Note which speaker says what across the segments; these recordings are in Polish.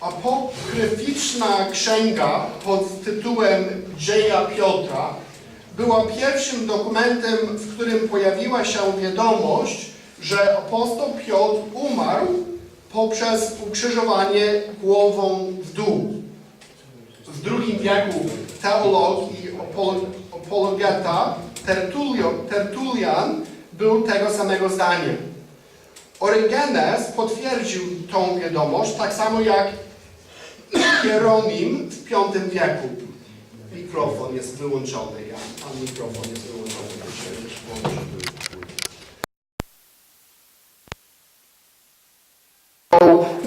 Speaker 1: Apokryficzna księga pod tytułem Dzieja Piotra była pierwszym dokumentem, w którym pojawiła się wiadomość, że apostoł Piotr umarł poprzez ukrzyżowanie głową w dół. W II wieku teolog i apolo- apologeta Tertulian był tego samego zdania. Orygenes potwierdził tą wiadomość, tak samo jak Hieronim w V wieku. Mikrofon jest wyłączony, ja. Mikrofon jest wyłączony.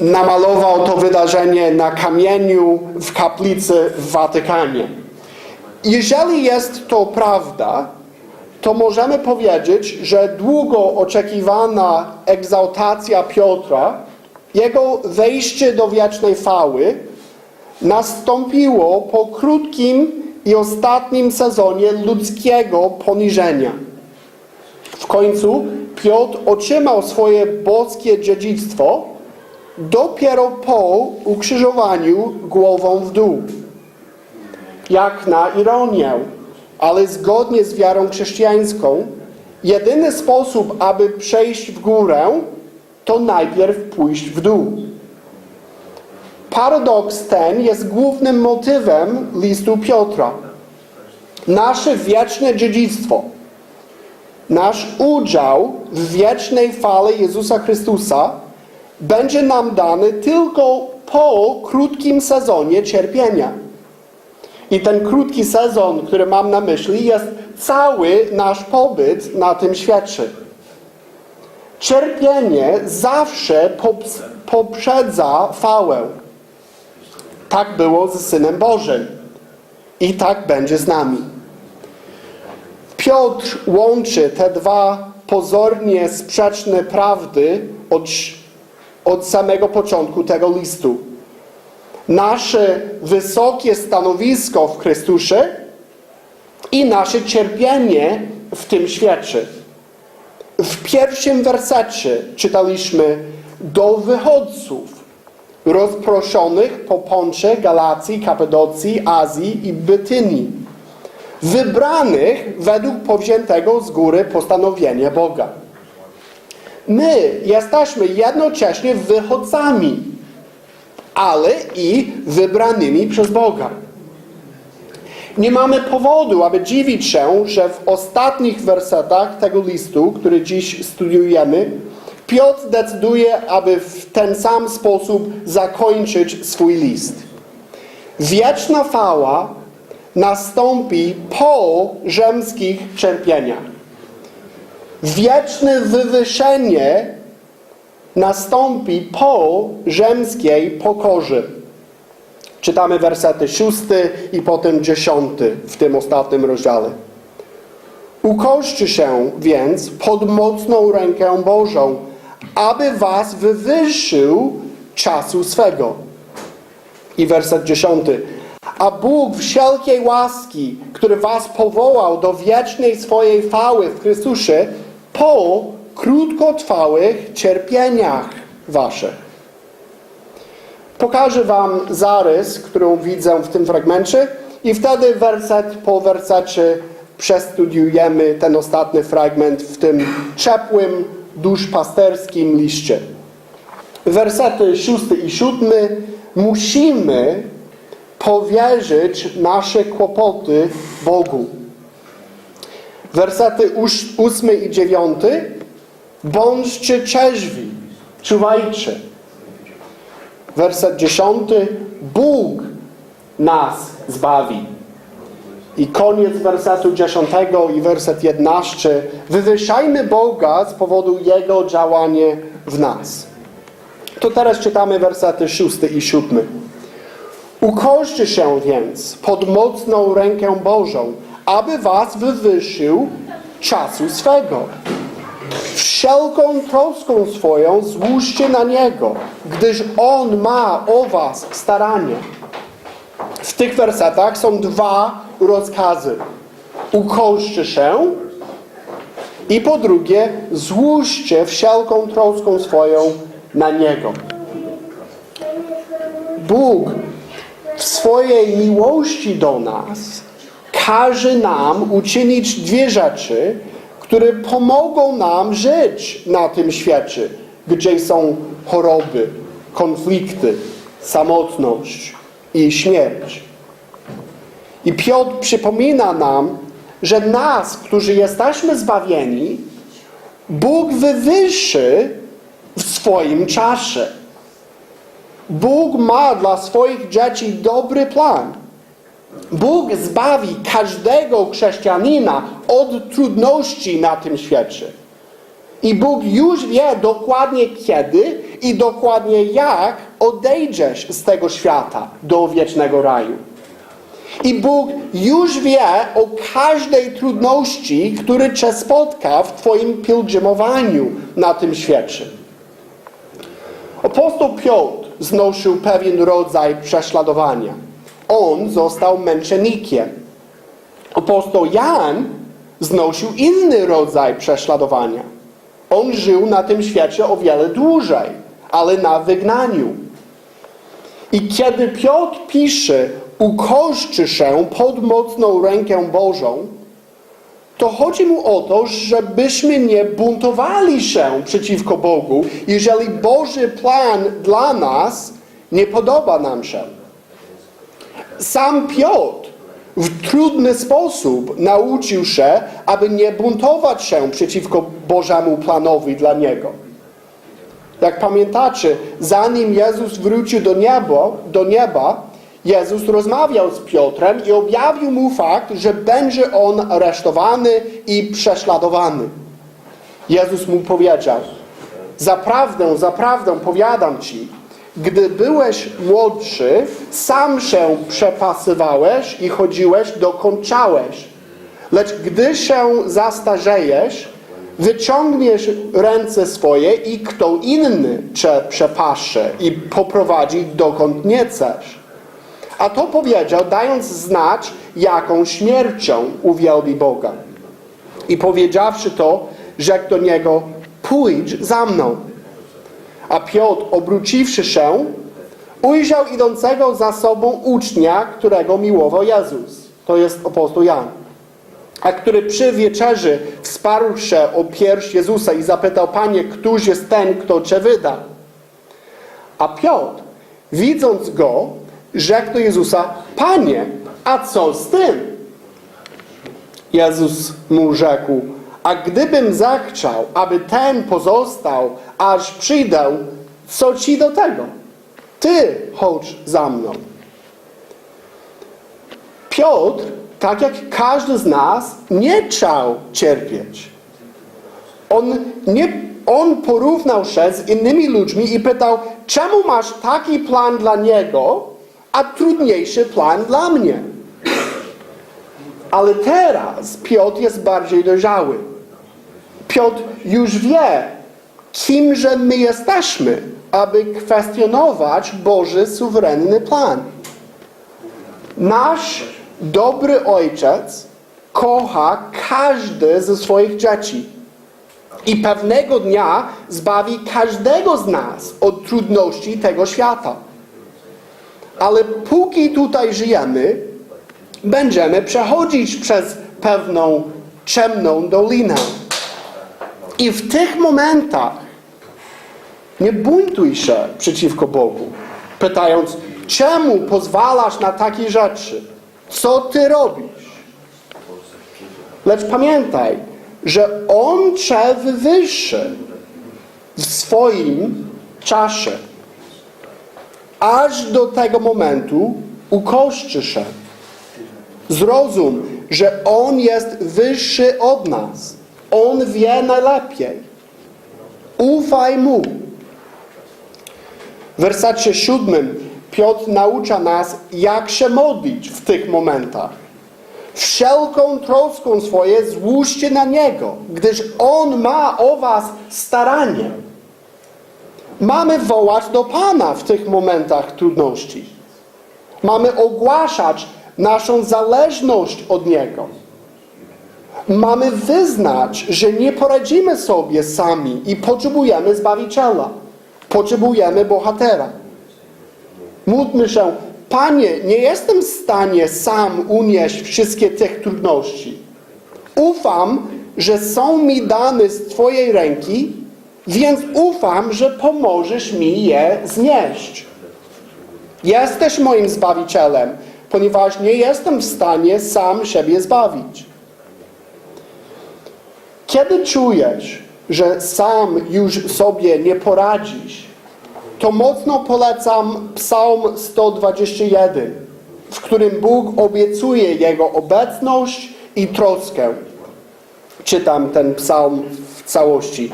Speaker 1: Namalował to wydarzenie na kamieniu w kaplicy w Watykanie. Jeżeli jest to prawda, to możemy powiedzieć, że długo oczekiwana egzaltacja Piotra, jego wejście do wiecznej chwały, nastąpiło po krótkim i ostatnim sezonie ludzkiego poniżenia. W końcu Piotr otrzymał swoje boskie dziedzictwo dopiero po ukrzyżowaniu głową w dół. Jak na ironię, ale zgodnie z wiarą chrześcijańską, jedyny sposób, aby przejść w górę, to najpierw pójść w dół. Paradoks ten jest głównym motywem listu Piotra. Nasze wieczne dziedzictwo, nasz udział w wiecznej fale Jezusa Chrystusa będzie nam dany tylko po krótkim sezonie cierpienia. I ten krótki sezon, który mam na myśli, jest cały nasz pobyt na tym świecie. Cierpienie zawsze poprzedza chwałę. Tak było ze Synem Bożym. I tak będzie z nami. Piotr łączy te dwa pozornie sprzeczne prawdy od, od samego początku tego listu. Nasze wysokie stanowisko w Chrystusie i nasze cierpienie w tym świecie. W pierwszym wersecie czytaliśmy do wychodców rozproszonych po Poncze, Galacji, Kapadocji, Azji i Bytynii. Wybranych według powziętego z góry postanowienia Boga. My jesteśmy jednocześnie wychodcami, ale i wybranymi przez Boga. Nie mamy powodu, aby dziwić się, że w ostatnich wersetach tego listu, który dziś studiujemy, Piotr decyduje, aby w ten sam sposób zakończyć swój list. Wieczna chwała nastąpi po rzymskich cierpieniach. Wieczne wywyższenie nastąpi po rzymskiej pokorze. Czytamy wersety szósty i potem dziesiąty w tym ostatnim rozdziale. Ukoszcie się więc pod mocną rękę Bożą, aby was wywyższył czasu swego. I werset dziesiąty. A Bóg wszelkiej łaski, który was powołał do wiecznej swojej chwały w Chrystusie, po krótkotrwałych cierpieniach waszych. Pokażę wam zarys, którą widzę w tym fragmencie i wtedy werset po wersecie przestudiujemy ten ostatni fragment w tym ciepłym, duszpasterskim liście. Wersety szósty i siódmy musimy powierzyć nasze kłopoty Bogu. Wersety ós- ósmy i dziewiąty bądźcie trzeźwi, czuwajcie. Werset dziesiąty Bóg nas zbawi. I koniec wersetu dziesiątego i werset 11. Wywyższajmy Boga z powodu Jego działania w nas. To teraz czytamy wersety szósty i siódmy. Ukoszcie się więc pod mocną rękę Bożą, aby was wywyższył czasu swego. Wszelką troską swoją złóżcie na Niego, gdyż On ma o was staranie. W tych wersetach są dwa rozkazy. Ukoszcie się I po drugie, złóżcie wszelką troską swoją na Niego. Bóg w swojej miłości do nas każe nam uczynić dwie rzeczy, które pomogą nam żyć na tym świecie, gdzie są choroby, konflikty, samotność i śmierć. I Piotr przypomina nam, że nas, którzy jesteśmy zbawieni, Bóg wywyższy w swoim czasie. Bóg ma dla swoich dzieci dobry plan. Bóg zbawi każdego chrześcijanina od trudności na tym świecie. I Bóg już wie dokładnie kiedy i dokładnie jak odejdziesz z tego świata do wiecznego raju. I Bóg już wie o każdej trudności, który Cię spotka w Twoim pielgrzymowaniu na tym świecie. Apostoł Piotr znosił pewien rodzaj prześladowania. On został męczennikiem. Apostoł Jan znosił inny rodzaj prześladowania. On żył na tym świecie o wiele dłużej, ale na wygnaniu. I kiedy Piotr pisze, ukoszczy się pod mocną rękę Bożą, to chodzi mu o to, żebyśmy nie buntowali się przeciwko Bogu, jeżeli Boży plan dla nas nie podoba nam się. Sam Piotr w trudny sposób nauczył się, aby nie buntować się przeciwko Bożemu planowi dla niego. Jak pamiętacie, zanim Jezus wrócił do nieba, do nieba, Jezus rozmawiał z Piotrem i objawił mu fakt, że będzie on aresztowany i prześladowany. Jezus mu powiedział: Zaprawdę, zaprawdę powiadam ci, gdy byłeś młodszy, sam się przepasywałeś i chodziłeś, dokończałeś. Lecz gdy się zastarzejesz, wyciągniesz ręce swoje i kto inny cię przepasze i poprowadzi dokąd nie chcesz. A to powiedział, dając znać, jaką śmiercią uwielbi Boga. I powiedziawszy to, rzekł do niego, pójdź za mną. A Piotr, obróciwszy się, ujrzał idącego za sobą ucznia, którego miłował Jezus. To jest apostoł Jan. A który przy wieczerzy wsparł się o pierś Jezusa i zapytał, Panie, któż jest ten, kto Cię wyda? A Piotr, widząc go, rzekł do Jezusa, Panie, a co z tym? Jezus mu rzekł, a gdybym zachciał, aby ten pozostał, aż przyjdę, co ci do tego? Ty chodź za mną. Piotr, tak jak każdy z nas, nie chciał cierpieć. On, nie, on porównał się z innymi ludźmi i pytał, czemu masz taki plan dla niego, a trudniejszy plan dla mnie? Ale teraz Piotr jest bardziej dojrzały. Piotr już wie, kimże my jesteśmy, aby kwestionować Boży suwerenny plan. Nasz dobry ojciec kocha każdy ze swoich dzieci. I pewnego dnia zbawi każdego z nas od trudności tego świata. Ale póki tutaj żyjemy, będziemy przechodzić przez pewną ciemną dolinę. I w tych momentach nie buntuj się przeciwko Bogu, pytając, czemu pozwalasz na takie rzeczy? Co ty robisz? Lecz pamiętaj, że On Cię wywyższy w swoim czasie. Aż do tego momentu ukoszczy się. Zrozum, że On jest wyższy od nas. On wie najlepiej. Ufaj Mu. W wersecie siódmym Piotr naucza nas, jak się modlić w tych momentach. Wszelką troską swoje złóżcie na Niego, gdyż On ma o was staranie. Mamy wołać do Pana w tych momentach trudności. Mamy ogłaszać naszą zależność od Niego. Mamy wyznać, że nie poradzimy sobie sami i potrzebujemy Zbawiciela. Potrzebujemy bohatera. Módlmy się, Panie, nie jestem w stanie sam unieść wszystkie tych trudności. Ufam, że są mi dane z Twojej ręki, więc ufam, że pomożesz mi je znieść. Jesteś moim Zbawicielem, ponieważ nie jestem w stanie sam siebie zbawić. Kiedy czujesz, że sam już sobie nie poradzisz, to mocno polecam Psalm 121, w którym Bóg obiecuje Jego obecność i troskę. Czytam ten psalm w całości.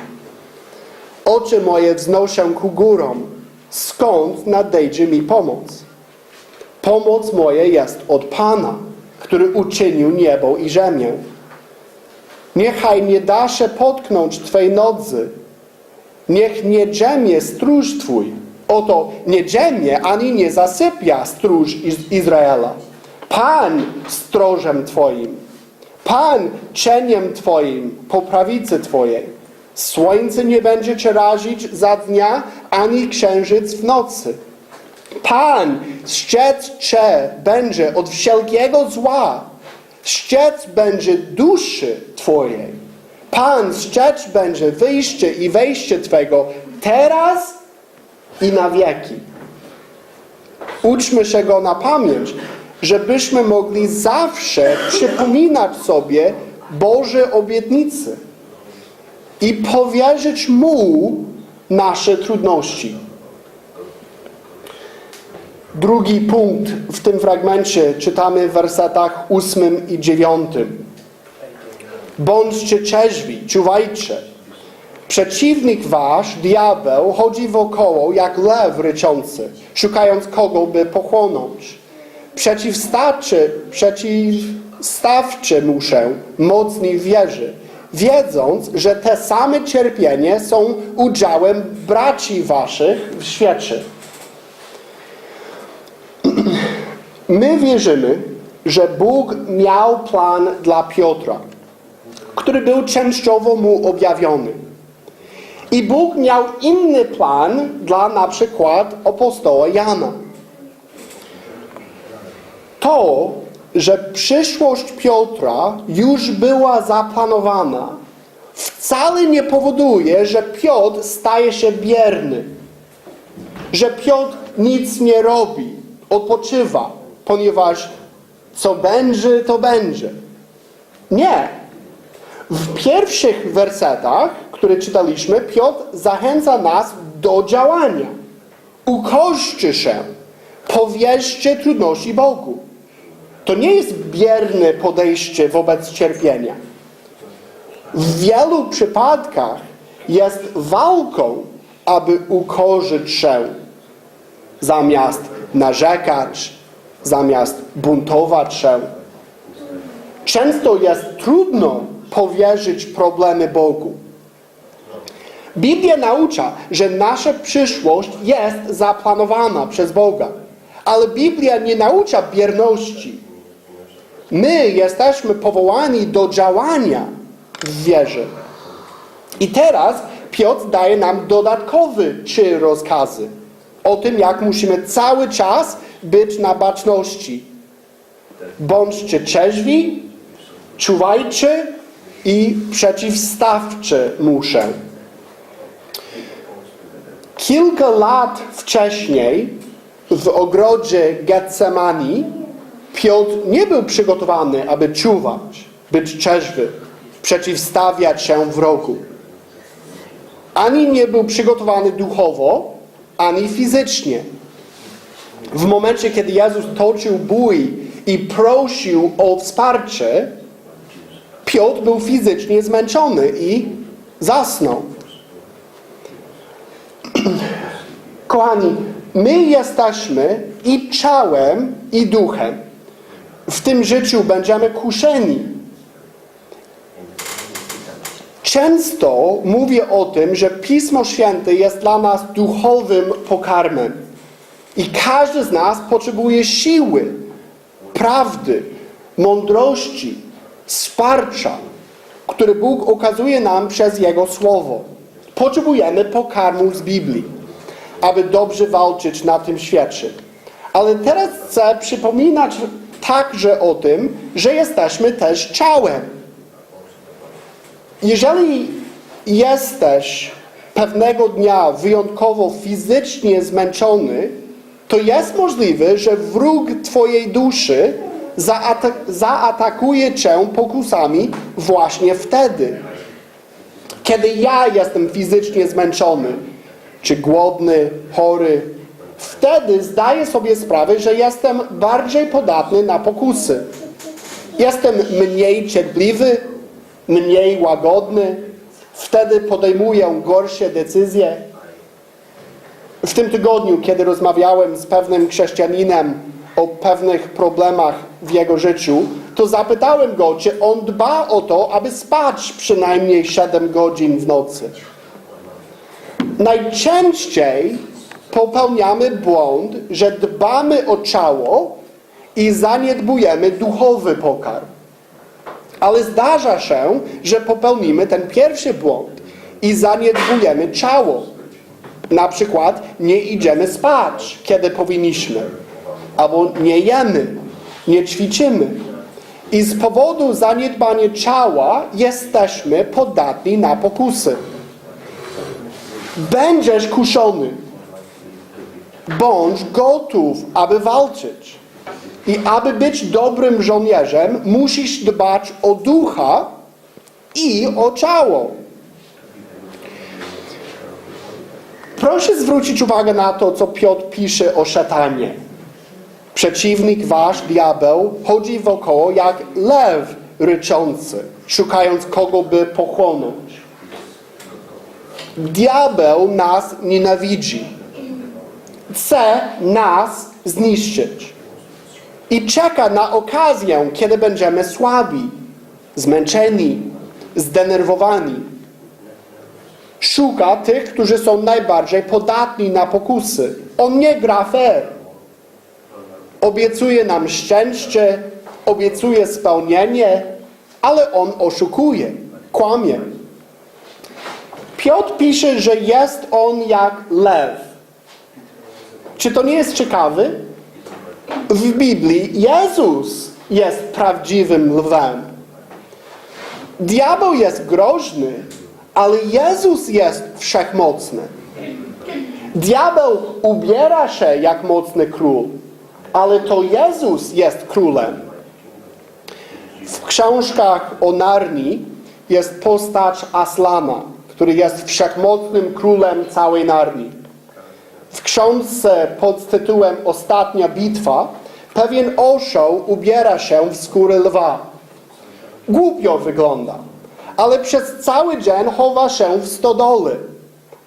Speaker 1: Oczy moje wznoszę ku górom, skąd nadejdzie mi pomoc? Pomoc moja jest od Pana, który uczynił niebo i ziemię. Niechaj nie da się potknąć Twej nodzy. Niech nie drzemie stróż Twój. Oto nie drzemie ani nie zasypia stróż Iz- Izraela. Pan strożem Twoim. Pan cieniem Twoim po prawicy Twojej. Słońce nie będzie Cię razić za dnia, ani księżyc w nocy. Pan strzec Cię będzie od wszelkiego zła. Strzec będzie duszy Twojej. Pan strzec będzie wyjście i wejście Twego teraz i na wieki. Uczmy się Go na pamięć, żebyśmy mogli zawsze przypominać sobie Boże obietnice i powierzyć Mu nasze trudności. Drugi punkt w tym fragmencie czytamy w wersetach ósmym i dziewiątym. Bądźcie trzeźwi, czuwajcie. Przeciwnik wasz, diabeł, chodzi wokoło jak lew ryczący, szukając kogo by pochłonąć. Przeciwstawczy, przeciwstawczy muszę mocni w wierze, wiedząc, że te same cierpienie są udziałem braci waszych w świecie. My wierzymy, że Bóg miał plan dla Piotra, który był częściowo mu objawiony. I Bóg miał inny plan dla na przykład apostoła Jana. To, że przyszłość Piotra już była zaplanowana, wcale nie powoduje, że Piotr staje się bierny. Że Piotr nic nie robi, odpoczywa, ponieważ co będzie, to będzie. Nie. W pierwszych wersetach, które czytaliśmy, Piotr zachęca nas do działania. Ukośćcie się, powierzcie trudności Bogu. To nie jest bierne podejście wobec cierpienia. W wielu przypadkach jest walką, aby ukorzyć się, zamiast narzekać, zamiast buntować się. Często jest trudno powierzyć problemy Bogu. Biblia naucza, że nasza przyszłość jest zaplanowana przez Boga. Ale Biblia nie naucza bierności. My jesteśmy powołani do działania w wierze. I teraz Piotr daje nam dodatkowy trzy rozkazy o tym, jak musimy cały czas być na baczności. Bądźcie trzeźwi, czuwajcie i przeciwstawcie muszę. Kilka lat wcześniej w ogrodzie Getsemani Piotr nie był przygotowany, aby czuwać, być trzeźwy, przeciwstawiać się wrogu. Ani nie był przygotowany duchowo, ani fizycznie. W momencie, kiedy Jezus toczył bój i prosił o wsparcie, Piotr był fizycznie zmęczony i zasnął. Kochani, my jesteśmy i ciałem, i duchem. W tym życiu będziemy kuszeni. Często mówię o tym, że Pismo Święte jest dla nas duchowym pokarmem. I każdy z nas potrzebuje siły, prawdy, mądrości, wsparcia, który Bóg okazuje nam przez Jego Słowo. Potrzebujemy pokarmu z Biblii, aby dobrze walczyć na tym świecie. Ale teraz chcę przypominać także o tym, że jesteśmy też ciałem. Jeżeli jesteś pewnego dnia wyjątkowo fizycznie zmęczony, to jest możliwe, że wróg Twojej duszy zaata- zaatakuje Cię pokusami właśnie wtedy. Kiedy ja jestem fizycznie zmęczony, czy głodny, chory, wtedy zdaję sobie sprawę, że jestem bardziej podatny na pokusy. Jestem mniej cierpliwy, mniej łagodny, wtedy podejmuję gorsze decyzje. W tym tygodniu, kiedy rozmawiałem z pewnym chrześcijaninem o pewnych problemach w jego życiu, to zapytałem go, czy on dba o to, aby spać przynajmniej 7 godzin w nocy. Najczęściej popełniamy błąd, że dbamy o ciało i zaniedbujemy duchowy pokarm. Ale zdarza się, że popełnimy ten pierwszy błąd i zaniedbujemy ciało. Na przykład nie idziemy spać, kiedy powinniśmy, albo nie jemy, nie ćwiczymy. I z powodu zaniedbania ciała jesteśmy podatni na pokusy. Będziesz kuszony. Bądź gotów, aby walczyć. I aby być dobrym żołnierzem, musisz dbać o ducha i o ciało. Proszę zwrócić uwagę na to, co Piotr pisze o szatanie. Przeciwnik wasz, diabeł, chodzi wokoło jak lew ryczący, szukając kogo by pochłonąć. Diabeł nas nienawidzi. Chce nas zniszczyć. I czeka na okazję, kiedy będziemy słabi, zmęczeni, zdenerwowani. Szuka tych, którzy są najbardziej podatni na pokusy. On nie gra fair. Obiecuje nam szczęście, obiecuje spełnienie, ale on oszukuje, kłamie. Piotr pisze, że jest on jak lew. Czy to nie jest ciekawe? W Biblii Jezus jest prawdziwym lwem. Diabeł jest groźny, ale Jezus jest wszechmocny. Diabeł ubiera się jak mocny król, ale to Jezus jest królem. W książkach o Narni jest postać Aslana, który jest wszechmocnym królem całej Narni. W książce pod tytułem Ostatnia bitwa pewien osioł ubiera się w skórę lwa. Głupio wygląda, ale przez cały dzień chowa się w stodole.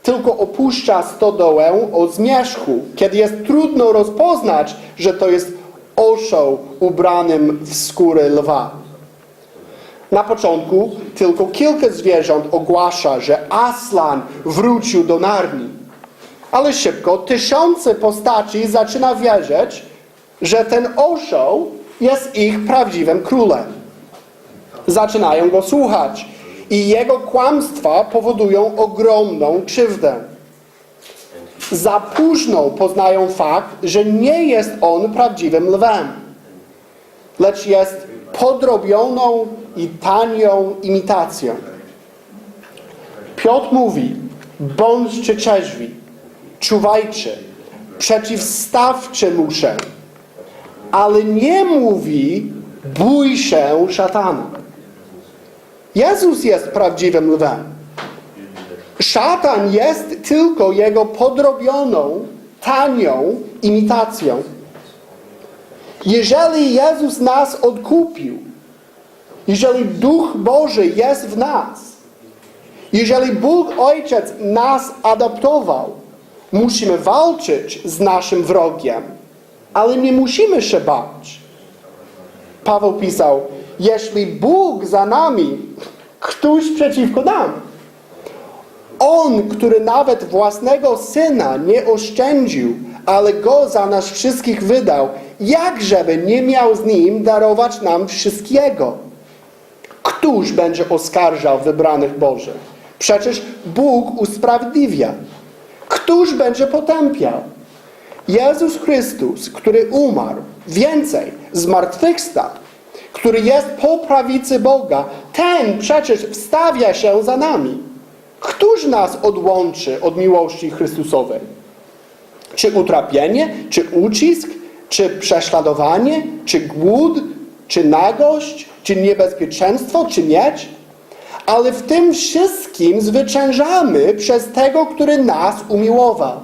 Speaker 1: Tylko opuszcza stodołę o zmierzchu, kiedy jest trudno rozpoznać, że to jest osioł ubranym w skórę lwa. Na początku tylko kilka zwierząt ogłasza, że Aslan wrócił do Narni. Ale szybko tysiące postaci zaczyna wierzyć, że ten osioł jest ich prawdziwym królem. Zaczynają go słuchać i jego kłamstwa powodują ogromną krzywdę. Za późno poznają fakt, że nie jest on prawdziwym lwem, lecz jest podrobioną i tanią imitacją. Piotr mówi, bądźcie trzeźwi, czuwajcie, przeciwstawcie mu się, ale nie mówi, bój się szatana. Jezus jest prawdziwym lwem. Szatan jest tylko jego podrobioną, tanią imitacją. Jeżeli Jezus nas odkupił, jeżeli Duch Boży jest w nas, jeżeli Bóg Ojciec nas adoptował, musimy walczyć z naszym wrogiem, ale nie musimy się bać. Paweł pisał, jeśli Bóg za nami, któż przeciwko nam? On, który nawet własnego Syna nie oszczędził, ale Go za nas wszystkich wydał, jakżeby nie miał z Nim darować nam wszystkiego? Któż będzie oskarżał wybranych Bożych? Przecież Bóg usprawiedliwia. Któż będzie potępiał? Jezus Chrystus, który umarł, więcej, zmartwychwstał, który jest po prawicy Boga, ten przecież wstawia się za nami. Któż nas odłączy od miłości Chrystusowej? Czy utrapienie, czy ucisk, czy prześladowanie, czy głód, czy nagość, czy niebezpieczeństwo, czy miecz? Ale w tym wszystkim zwyciężamy przez tego, który nas umiłował.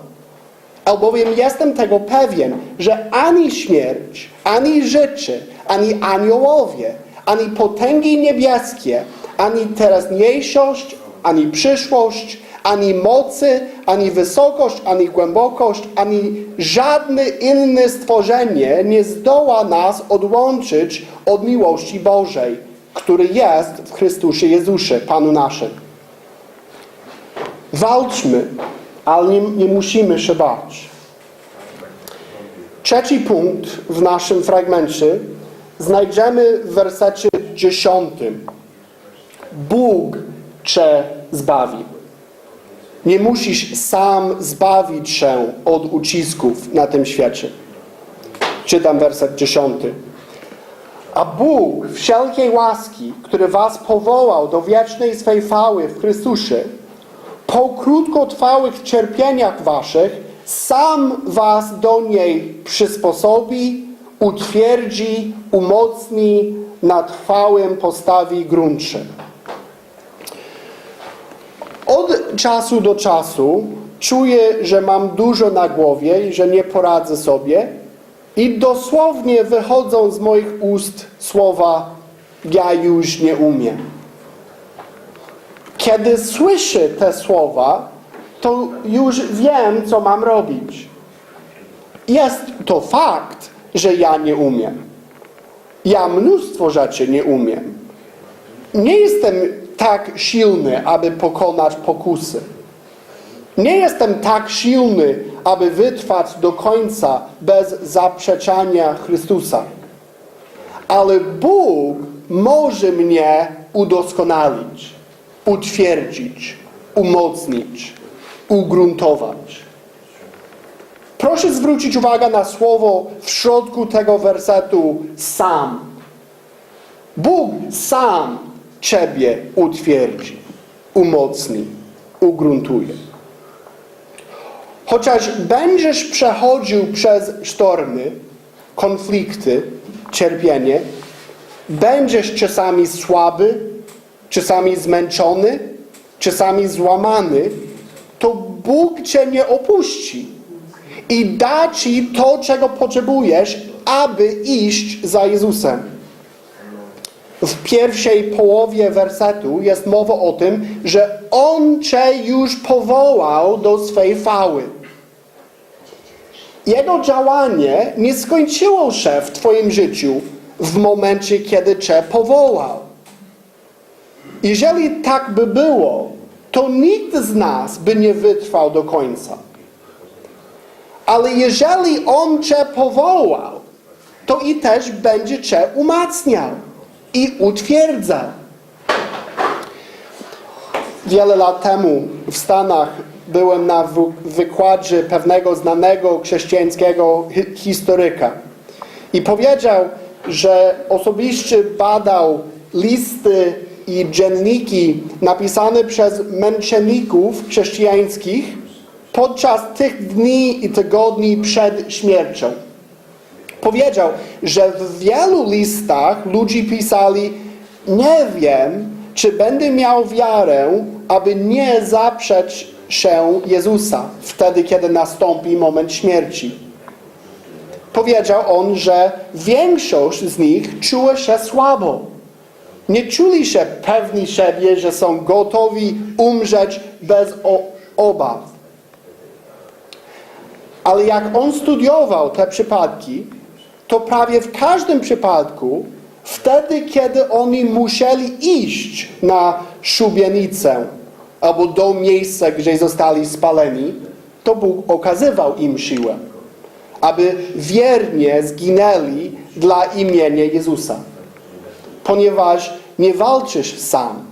Speaker 1: Albowiem jestem tego pewien, że ani śmierć, ani życie, ani aniołowie, ani potęgi niebieskie, ani teraźniejszość, ani przyszłość, ani mocy, ani wysokość, ani głębokość, ani żadne inne stworzenie nie zdoła nas odłączyć od miłości Bożej, który jest w Chrystusie Jezusie, Panu naszym. Walczmy, ale nie, nie musimy się bać. Trzeci punkt w naszym fragmencie znajdziemy w wersecie dziesiątym. Bóg Cię zbawi. Nie musisz sam zbawić się od ucisków na tym świecie. Czytam werset dziesiąty. A Bóg wszelkiej łaski, który was powołał do wiecznej swej chwały w Chrystusie, po krótkotrwałych cierpieniach waszych, sam was do niej przysposobi, utwierdzi, umocni, na trwałym postawi gruncie. Od czasu do czasu czuję, że mam dużo na głowie i że nie poradzę sobie i dosłownie wychodzą z moich ust słowa ja już nie umiem. Kiedy słyszę te słowa, to już wiem, co mam robić. Jest to fakt, że ja nie umiem. Ja mnóstwo rzeczy nie umiem. Nie jestem tak silny, aby pokonać pokusy. Nie jestem tak silny, aby wytrwać do końca bez zaprzeczania Chrystusa. Ale Bóg może mnie udoskonalić, utwierdzić, umocnić, ugruntować. Proszę zwrócić uwagę na słowo w środku tego wersetu sam. Bóg sam Ciebie utwierdzi, umocni, ugruntuje. Chociaż będziesz przechodził przez sztormy, konflikty, cierpienie, będziesz czasami słaby, czasami zmęczony, czasami złamany, to Bóg Cię nie opuści i da Ci to, czego potrzebujesz, aby iść za Jezusem. W pierwszej połowie wersetu jest mowa o tym, że On Cię już powołał do swej chwały. Jego działanie nie skończyło się w Twoim życiu w momencie, kiedy Cię powołał. Jeżeli tak by było, to nikt z nas by nie wytrwał do końca. Ale jeżeli On Cię powołał, to i też będzie Cię umacniał i utwierdzał. Wiele lat temu w Stanach byłem na wy- wykładzie pewnego znanego chrześcijańskiego hi- historyka. I powiedział, że osobiście badał listy i dzienniki napisane przez męczenników chrześcijańskich podczas tych dni i tygodni przed śmiercią. Powiedział, że w wielu listach ludzi pisali nie wiem, czy będę miał wiarę, aby nie zaprzeć się Jezusa wtedy, kiedy nastąpi moment śmierci. Powiedział on, że większość z nich czuła się słabo. Nie czuli się pewni siebie, że są gotowi umrzeć bez obaw. Ale jak on studiował te przypadki, to prawie w każdym przypadku, wtedy, kiedy oni musieli iść na szubienicę albo do miejsca, gdzie zostali spaleni, to Bóg okazywał im siłę, aby wiernie zginęli dla imienia Jezusa. Ponieważ Nie walczysz sam.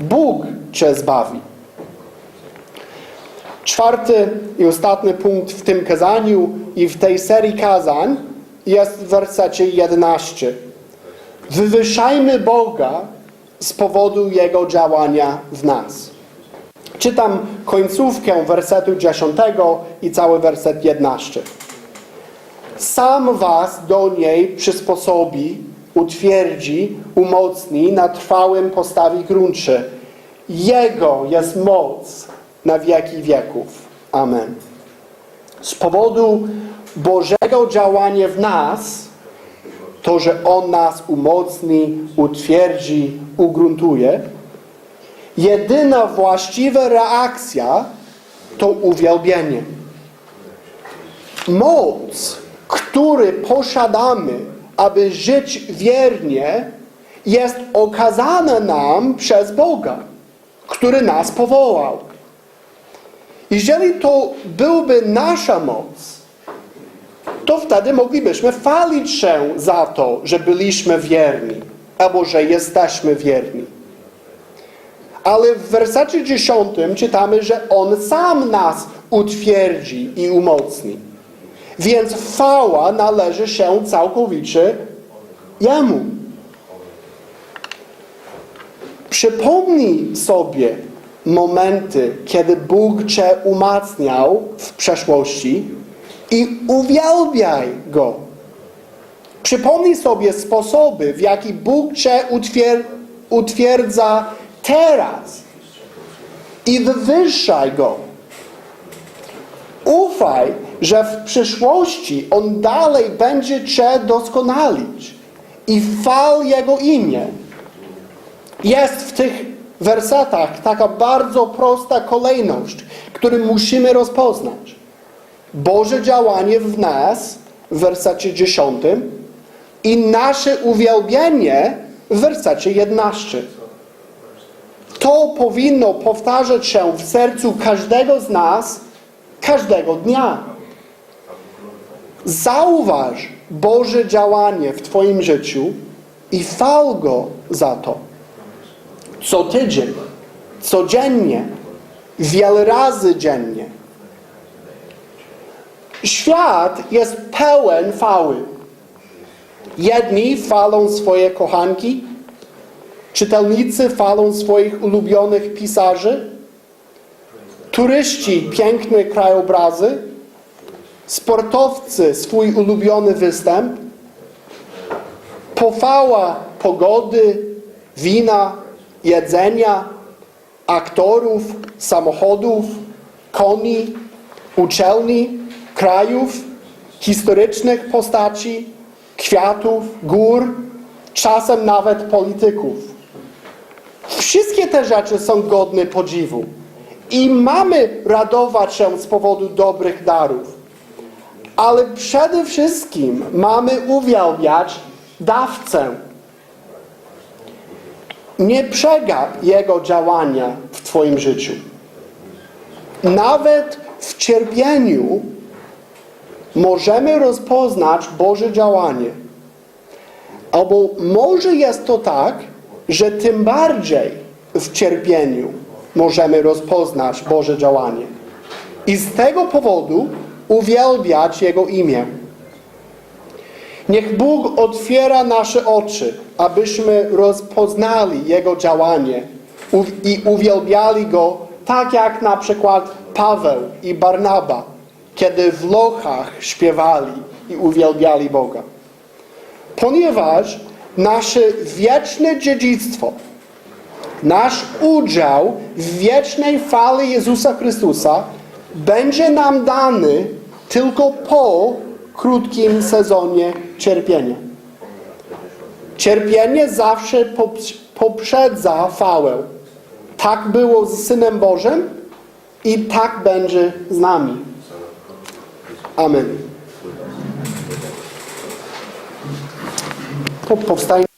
Speaker 1: Bóg cię zbawi. Czwarty i ostatni punkt w tym kazaniu i w tej serii kazań jest w wersecie 11. Wywyższajmy Boga z powodu Jego działania w nas. Czytam końcówkę wersetu 10 i cały werset 11. Sam was do niej przysposobi, utwierdzi, umocni, na trwałym postawi gruncie. Jego jest moc na wieki wieków. Amen. Z powodu Bożego działania w nas, to, że On nas umocni, utwierdzi, ugruntuje, jedyna właściwa reakcja to uwielbienie. Moc, który posiadamy, aby żyć wiernie, jest okazana nam przez Boga, który nas powołał. Jeżeli to byłby nasza moc, to wtedy moglibyśmy chwalić się za to, że byliśmy wierni, albo że jesteśmy wierni. Ale w wersecie 10 czytamy, że On sam nas utwierdzi i umocni. Więc chwała należy się całkowicie Jemu. Przypomnij sobie momenty, kiedy Bóg Cię umacniał w przeszłości i uwielbiaj Go. Przypomnij sobie sposoby, w jaki Bóg Cię utwier utwierdza teraz i wywyższaj Go. Ufaj, że w przyszłości On dalej będzie Cię doskonalić i chwal Jego imię. Jest w tych wersetach taka bardzo prosta kolejność, którą musimy rozpoznać. Boże działanie w nas w wersecie 10 i nasze uwielbienie w wersecie 11. To powinno powtarzać się w sercu każdego z nas każdego dnia. Zauważ Boże działanie w Twoim życiu i chwal Go za to. Co tydzień, codziennie, wiele razy dziennie. Świat jest pełen chwały. Jedni chwalą swoje kochanki, czytelnicy chwalą swoich ulubionych pisarzy, turyści piękne krajobrazy, sportowcy swój ulubiony występ, pochwała pogody, wina, jedzenia, aktorów, samochodów, koni, uczelni, krajów, historycznych postaci, kwiatów, gór, czasem nawet polityków. Wszystkie te rzeczy są godne podziwu i mamy radować się z powodu dobrych darów. Ale przede wszystkim mamy uwielbiać dawcę. Nie przegap Jego działania w Twoim życiu. Nawet w cierpieniu możemy rozpoznać Boże działanie. Albo może jest to tak, że tym bardziej w cierpieniu możemy rozpoznać Boże działanie. I z tego powodu uwielbiać Jego imię. Niech Bóg otwiera nasze oczy, abyśmy rozpoznali Jego działanie i uwielbiali Go tak jak na przykład Paweł i Barnaba, kiedy w lochach śpiewali i uwielbiali Boga. Ponieważ nasze wieczne dziedzictwo, nasz udział w wiecznej fali Jezusa Chrystusa będzie nam dany tylko po krótkim sezonie cierpienia. Cierpienie zawsze poprzedza chwałę. Tak było z Synem Bożym i tak będzie z nami. Amen. Powstajmy.